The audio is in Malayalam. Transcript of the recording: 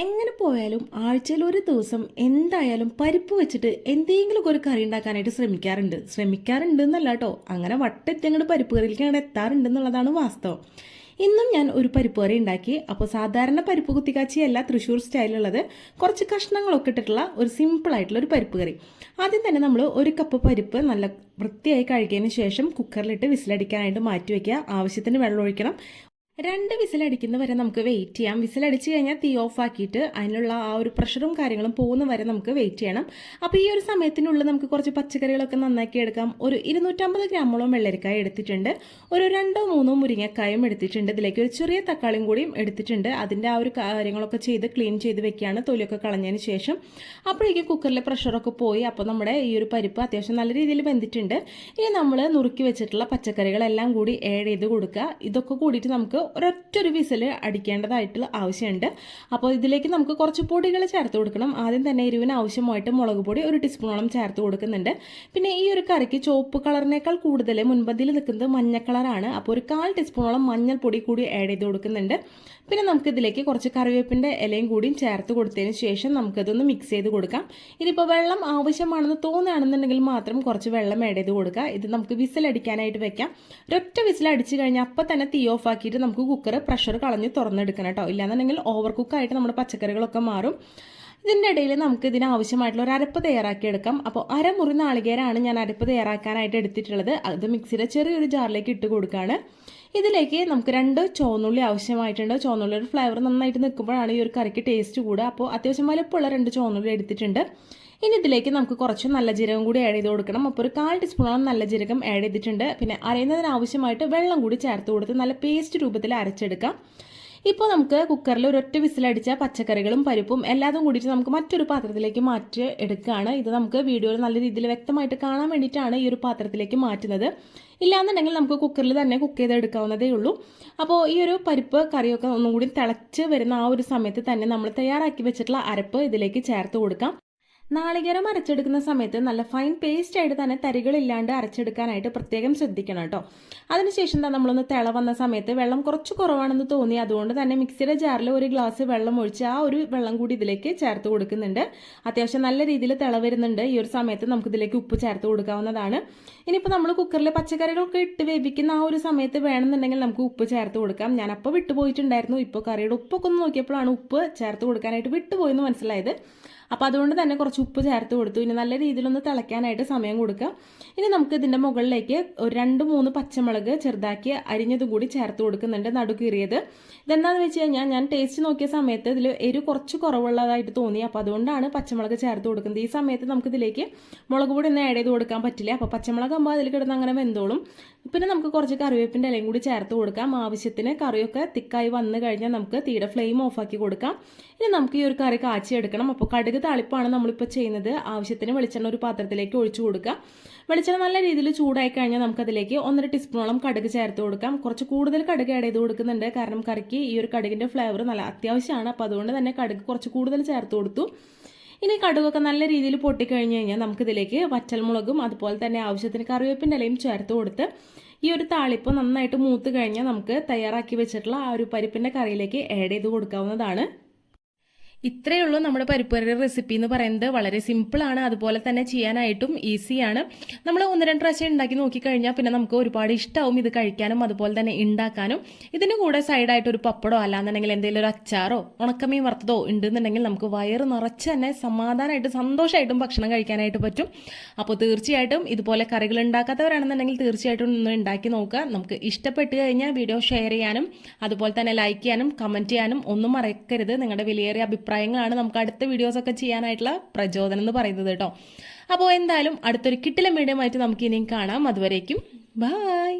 എങ്ങനെ പോയാലും ആഴ്ചയിൽ ഒരു ദിവസം എന്തായാലും പരിപ്പ് വെച്ചിട്ട് എന്തെങ്കിലും ഒരു കറി ഉണ്ടാക്കാനായിട്ട് ശ്രമിക്കാറുണ്ട്. ശ്രമിക്കാറുണ്ട് എന്നല്ല കേട്ടോ. അങ്ങനെ വട്ടെത്തി പരിപ്പ് കറിയിലേക്കാണ് എത്താറുണ്ട് എന്നുള്ളതാണ് വാസ്തവം. ഇന്നും ഞാൻ ഒരു പരിപ്പ് കറി ഉണ്ടാക്കി. അപ്പോൾ സാധാരണ പരിപ്പ് കുത്തിക്കാച്ചിയല്ല തൃശ്ശൂർ സ്റ്റൈലുള്ളത് കുറച്ച് കഷ്ണങ്ങളൊക്കെ ഇട്ടിട്ടുള്ള ഒരു സിമ്പിളായിട്ടുള്ള ഒരു പരിപ്പ് കറി. ആദ്യം തന്നെ നമ്മൾ ഒരു കപ്പ് പരിപ്പ് നല്ല വൃത്തിയായി കഴുകിയതിന് ശേഷം കുക്കറിലിട്ട് വിസിലടിക്കാനായിട്ട് മാറ്റി വയ്ക്കുക ആവശ്യത്തിന് വെള്ളം ഒഴിക്കണം. രണ്ട് വിസിലടിക്കുന്ന വരെ നമുക്ക് വെയിറ്റ് ചെയ്യാം. വിസിലടിച്ച് കഴിഞ്ഞാൽ തീ ഓഫ് ആക്കിയിട്ട് അതിനുള്ള ആ ഒരു പ്രഷറും കാര്യങ്ങളും പോകുന്ന വരെ നമുക്ക് വെയിറ്റ് ചെയ്യണം. അപ്പോൾ ഈ ഒരു സമയത്തിനുള്ളിൽ നമുക്ക് കുറച്ച് പച്ചക്കറികളൊക്കെ നന്നാക്കി എടുക്കാം. ഒരു ഇരുന്നൂറ്റമ്പത് ഗ്രാമോളം വെള്ളരിക്കായ എടുത്തിട്ടുണ്ട്. ഒരു രണ്ടോ മൂന്നോ മുരിങ്ങക്കായും എടുത്തിട്ടുണ്ട്. ഇതിലേക്ക് ഒരു ചെറിയ തക്കാളിയും കൂടിയും എടുത്തിട്ടുണ്ട്. അതിന്റെ ആ ഒരു കാര്യങ്ങളൊക്കെ ചെയ്ത് ക്ലീൻ ചെയ്ത് വെക്കുകയാണ്. തൊലിയൊക്കെ കളഞ്ഞതിന് ശേഷം അപ്പോഴേക്കും കുക്കറിലെ പ്രഷറൊക്കെ പോയി. അപ്പോൾ നമ്മുടെ ഈ ഒരു പരിപ്പ് അത്യാവശ്യം നല്ല രീതിയിൽ വെന്തിട്ടുണ്ട്. ഇനി നമ്മൾ നുറുക്കി വെച്ചിട്ടുള്ള പച്ചക്കറികളെല്ലാം കൂടി ആഡ് ചെയ്ത് കൊടുക്കുക. ഇതൊക്കെ കൂടിയിട്ട് നമുക്ക് ഒരൊറ്റൊരു വിസിൽ അടിക്കേണ്ടതായിട്ടുള്ള ആവശ്യമുണ്ട്. അപ്പോൾ ഇതിലേക്ക് നമുക്ക് കുറച്ച് പൊടികൾ ചേർത്ത് കൊടുക്കണം. ആദ്യം തന്നെ എരിവിന് ആവശ്യമായിട്ട് മുളക് പൊടി ഒരു ടീസ്പൂണോളം ചേർത്ത് കൊടുക്കുന്നുണ്ട്. പിന്നെ ഈ ഒരു കറിക്ക് ചുവപ്പ് കളറിനേക്കാൾ കൂടുതൽ മുൻപന്തിയിൽ നിൽക്കുന്നത് മഞ്ഞ കളറാണ്. അപ്പോൾ ഒരു കാൽ ടീസ്പൂണോളം മഞ്ഞൾപ്പൊടി കൂടി ആഡ് ചെയ്ത് കൊടുക്കുന്നുണ്ട്. പിന്നെ നമുക്ക് ഇതിലേക്ക് കുറച്ച് കറിവേപ്പിന്റെ ഇലയും കൂടിയും ചേർത്ത് കൊടുത്തതിന് ശേഷം നമുക്കതൊന്ന് മിക്സ് ചെയ്ത് കൊടുക്കാം. ഇനിയിപ്പോൾ വെള്ളം ആവശ്യമാണെന്ന് തോന്നുകയാണെന്നുണ്ടെങ്കിൽ മാത്രം കുറച്ച് വെള്ളം ആഡ് ചെയ്ത് കൊടുക്കുക. ഇത് നമുക്ക് വിസിലടിക്കാനായിട്ട് വെക്കാം. ഒരൊറ്റ വിസിലടിച്ച് കഴിഞ്ഞാൽ അപ്പം തന്നെ തീ ഓഫ് ആക്കിയിട്ട് നമുക്ക് കുക്കർ പ്രഷർ കളഞ്ഞ് തുറന്നെടുക്കണം കേട്ടോ ഇല്ലാന്നുണ്ടെങ്കിൽ ഓവർ കുക്കായിട്ട് നമ്മുടെ പച്ചക്കറികളൊക്കെ മാറും. ഇതിന്റെ ഇടയിൽ നമുക്ക് ഇതിന് ആവശ്യമായിട്ടുള്ള ഒരു അരപ്പ് തയ്യാറാക്കിയെടുക്കാം. അപ്പോൾ അരമുറി നാളികേരാണ് ഞാൻ അരപ്പ് തയ്യാറാക്കാനായിട്ട് എടുത്തിട്ടുള്ളത്. അത് മിക്സിയുടെ ചെറിയൊരു ജാറിലേക്ക് ഇട്ട് കൊടുക്കുകയാണ് ഇതിലേക്ക് നമുക്ക് രണ്ട് ചോന്നുള്ളി ആവശ്യമായിട്ടുണ്ട്. ചോന്നുള്ളിയുടെ ഫ്ലേവർ നന്നായിട്ട് നിൽക്കുമ്പോഴാണ് ഈ ഒരു കറിക്ക് ടേസ്റ്റ് കൂടുക. അപ്പോൾ അത്യാവശ്യം വലുപ്പമുള്ള രണ്ട് ചോന്നുള്ളി എടുത്തിട്ടുണ്ട്. ഇനി ഇതിലേക്ക് നമുക്ക് കുറച്ച് നല്ല ജീരകം കൂടി ആഡ് ചെയ്ത് കൊടുക്കണം. അപ്പോൾ ഒരു കാൽ ടീസ്പൂണോളം നല്ല ജീരകം ആഡ് ചെയ്തിട്ടുണ്ട്. പിന്നെ അരയുന്നതിന് ആവശ്യമായിട്ട് വെള്ളം കൂടി ചേർത്ത് കൊടുത്ത് നല്ല പേസ്റ്റ് രൂപത്തിൽ അരച്ചെടുക്കാം. ഇപ്പോൾ നമുക്ക് കുക്കറിൽ ഒരൊറ്റ വിസിലടിച്ച പച്ചക്കറികളും പരിപ്പും എല്ലാതും കൂടിയിട്ട് നമുക്ക് മറ്റൊരു പാത്രത്തിലേക്ക് മാറ്റി എടുക്കുകയാണ് ഇത് നമുക്ക് വീഡിയോയിൽ നല്ല രീതിയിൽ വ്യക്തമായിട്ട് കാണാൻ വേണ്ടിയിട്ടാണ് ഈ ഒരു പാത്രത്തിലേക്ക് മാറ്റുന്നത്. ഇല്ലാന്നുണ്ടെങ്കിൽ നമുക്ക് കുക്കറിൽ തന്നെ കുക്ക് ചെയ്തെടുക്കാവുന്നതേ ഉള്ളൂ. അപ്പോൾ ഈ ഒരു പരിപ്പ് കറിയൊക്കെ ഒന്നും കൂടി തിളച്ച് വരുന്ന ആ ഒരു സമയത്ത് തന്നെ നമ്മൾ തയ്യാറാക്കി വെച്ചിട്ടുള്ള അരപ്പ് ഇതിലേക്ക് ചേർത്ത് കൊടുക്കാം. നാളികേരം അരച്ചെടുക്കുന്ന സമയത്ത് നല്ല ഫൈൻ പേസ്റ്റ് ആയിട്ട് തന്നെ തരികളില്ലാണ്ട് അരച്ചെടുക്കാനായിട്ട് പ്രത്യേകം ശ്രദ്ധിക്കണം കേട്ടോ. അതിനുശേഷം തന്നെ നമ്മളൊന്ന് തിള വന്ന സമയത്ത് വെള്ളം കുറച്ച് കുറവാണെന്ന് തോന്നി അതുകൊണ്ട് തന്നെ മിക്സിയുടെ ജാറിൽ ഒരു ഗ്ലാസ് വെള്ളം ഒഴിച്ച് ആ ഒരു വെള്ളം കൂടി ഇതിലേക്ക് ചേർത്ത് കൊടുക്കുന്നുണ്ട്. അത്യാവശ്യം നല്ല രീതിയിൽ തിള വരുന്നുണ്ട്. ഈ ഒരു സമയത്ത് നമുക്ക് ഇതിലേക്ക് ഉപ്പ് ചേർത്ത് കൊടുക്കാവുന്നതാണ്. ഇനിയിപ്പോൾ നമ്മൾ കുക്കറിൽ പച്ചക്കറികളൊക്കെ ഇട്ട് വേവിക്കുന്ന ആ ഒരു സമയത്ത് വേണമെന്നുണ്ടെങ്കിൽ നമുക്ക് ഉപ്പ് ചേർത്ത് കൊടുക്കാം. ഞാൻ അപ്പോൾ വിട്ടുപോയിട്ടുണ്ടായിരുന്നു. ഇപ്പോൾ കറിയുടെ ഉപ്പൊക്കെ ഒന്ന് നോക്കിയപ്പോഴാണ് ഉപ്പ് ചേർത്ത് കൊടുക്കാനായിട്ട് വിട്ടുപോയെന്ന് മനസ്സിലായത്. അപ്പോൾ അതുകൊണ്ട് തന്നെ കുറച്ച് ഉപ്പ് ചേർത്ത് കൊടുത്തു. ഇനി നല്ല രീതിയിലൊന്ന് തിളയ്ക്കാനായിട്ട് സമയം കൊടുക്കുക ഇനി നമുക്ക് ഇതിന്റെ മുകളിലേക്ക് ഒരു രണ്ട് മൂന്ന് പച്ചമുളക് ചെറുതാക്കി അരിഞ്ഞതും കൂടി ചേർത്ത് കൊടുക്കുന്നുണ്ട് നടുക്കീറിയത്. ഇതെന്താണെന്ന് വെച്ച് കഴിഞ്ഞാൽ ഞാൻ ടേസ്റ്റ് നോക്കിയ സമയത്ത് ഇതിൽ എരി കുറച്ച് കുറവുള്ളതായിട്ട് തോന്നി. അപ്പോൾ അതുകൊണ്ടാണ് പച്ചമുളക് ചേർത്ത് കൊടുക്കുന്നത്. ഈ സമയത്ത് നമുക്ക് ഇതിലേക്ക് മുളക് പൊടി ഒന്നും ആഡ് ചെയ്ത് കൊടുക്കാൻ പറ്റില്ല. അപ്പോൾ പച്ചമുളക് ആകുമ്പോൾ അതിൽ കിടന്ന് അങ്ങനെ വെന്തോളും. പിന്നെ നമുക്ക് കുറച്ച് കറിവേപ്പിന്റെ ഇലയും കൂടി ചേർത്ത് കൊടുക്കാം. ആവശ്യത്തിന് കറിയൊക്കെ തിക്കായി വന്നു കഴിഞ്ഞാൽ നമുക്ക് തീരെ ഫ്ലെയിം ഓഫാക്കി കൊടുക്കാം. ഇനി നമുക്ക് ഈ ഒരു കറി കാച്ചി എടുക്കണം അപ്പോൾ കടുക് താളിപ്പാണ് നമ്മളിപ്പോൾ ചെയ്യുന്നത്. ആവശ്യത്തിന് വെളിച്ചെണ്ണ ഒരു പാത്രത്തിലേക്ക് ഒഴിച്ചു കൊടുക്കുക. വെളിച്ചെണ്ണ നല്ല രീതിയിൽ ചൂടായി കഴിഞ്ഞാൽ നമുക്കതിലേക്ക് ഒന്നര ടീസ്പൂണോളം കടുക് ചേർത്ത് കൊടുക്കാം. കുറച്ച് കൂടുതൽ കടുക് ആഡ് ചെയ്ത് കൊടുക്കുന്നുണ്ട്. കാരണം കറിക്ക് ഈ ഒരു കടുകിന്റെ ഫ്ലേവർ നല്ല അത്യാവശ്യമാണ്. അപ്പോൾ അതുകൊണ്ട് തന്നെ കടുക് കുറച്ച് കൂടുതൽ ചേർത്ത് കൊടുത്തു. ഇനി കടുകൊക്കെ നല്ല രീതിയിൽ പൊട്ടിക്കഴിഞ്ഞ് കഴിഞ്ഞാൽ നമുക്കിതിലേക്ക് വറ്റൽമുളകും അതുപോലെ തന്നെ ആവശ്യത്തിന് കറിവേപ്പിന്റെ ഇലയും ചേർത്ത് കൊടുത്ത് ഈ ഒരു താളിപ്പ് നന്നായിട്ട് മൂത്ത് കഴിഞ്ഞാൽ നമുക്ക് തയ്യാറാക്കി വെച്ചിട്ടുള്ള ആ ഒരു പരിപ്പിന്റെ കറിയിലേക്ക് ആഡ് ചെയ്ത് കൊടുക്കാവുന്നതാണ്. ഇത്രയേ ഉള്ളൂ നമ്മുടെ പരിപ്പുകറി റെസിപ്പി എന്ന് പറയുന്നത്. വളരെ സിമ്പിളാണ് അതുപോലെ തന്നെ ചെയ്യാനായിട്ടും ഈസിയാണ് നമ്മൾ ഒന്ന് രണ്ട് പ്രാവശ്യം ഉണ്ടാക്കി നോക്കിക്കഴിഞ്ഞാൽ പിന്നെ നമുക്ക് ഒരുപാട് ഇഷ്ടമാവും ഇത് കഴിക്കാനും അതുപോലെ തന്നെ ഉണ്ടാക്കാനും ഇതിന് കൂടെ സൈഡായിട്ട് ഒരു പപ്പടോ അല്ലാന്നുണ്ടെങ്കിൽ എന്തെങ്കിലും ഒരു അച്ചാറോ ഉണക്കമീൻ വറുത്തതോ ഉണ്ടെന്നുണ്ടെങ്കിൽ നമുക്ക് വയറ് നിറച്ച് തന്നെ സമാധാനമായിട്ട് സന്തോഷമായിട്ടും ഭക്ഷണം കഴിക്കാനായിട്ട് പറ്റും. അപ്പോൾ തീർച്ചയായിട്ടും ഇതുപോലെ കറികൾ ഉണ്ടാക്കാത്തവരാണെന്നുണ്ടെങ്കിൽ തീർച്ചയായിട്ടും ഒന്ന് ഉണ്ടാക്കി നോക്കുക. നമുക്ക് ഇഷ്ടപ്പെട്ട് കഴിഞ്ഞാൽ വീഡിയോ ഷെയർ ചെയ്യാനും അതുപോലെ തന്നെ ലൈക്ക് ചെയ്യാനും കമന്റ് ചെയ്യാനും ഒന്നും മറക്കരുത്. നിങ്ങളുടെ വിലയേറിയ അഭിപ്രായം അഭിപ്രായങ്ങളാണ് നമുക്ക് അടുത്ത വീഡിയോസൊക്കെ ചെയ്യാനായിട്ടുള്ള പ്രചോദനം എന്ന് പറയുന്നത് കേട്ടോ. അപ്പോൾ എന്തായാലും അടുത്തൊരു കിട്ടില മീഡിയമായിട്ട് നമുക്ക് ഇനിയും കാണാം. അതുവരേക്കും ബായ്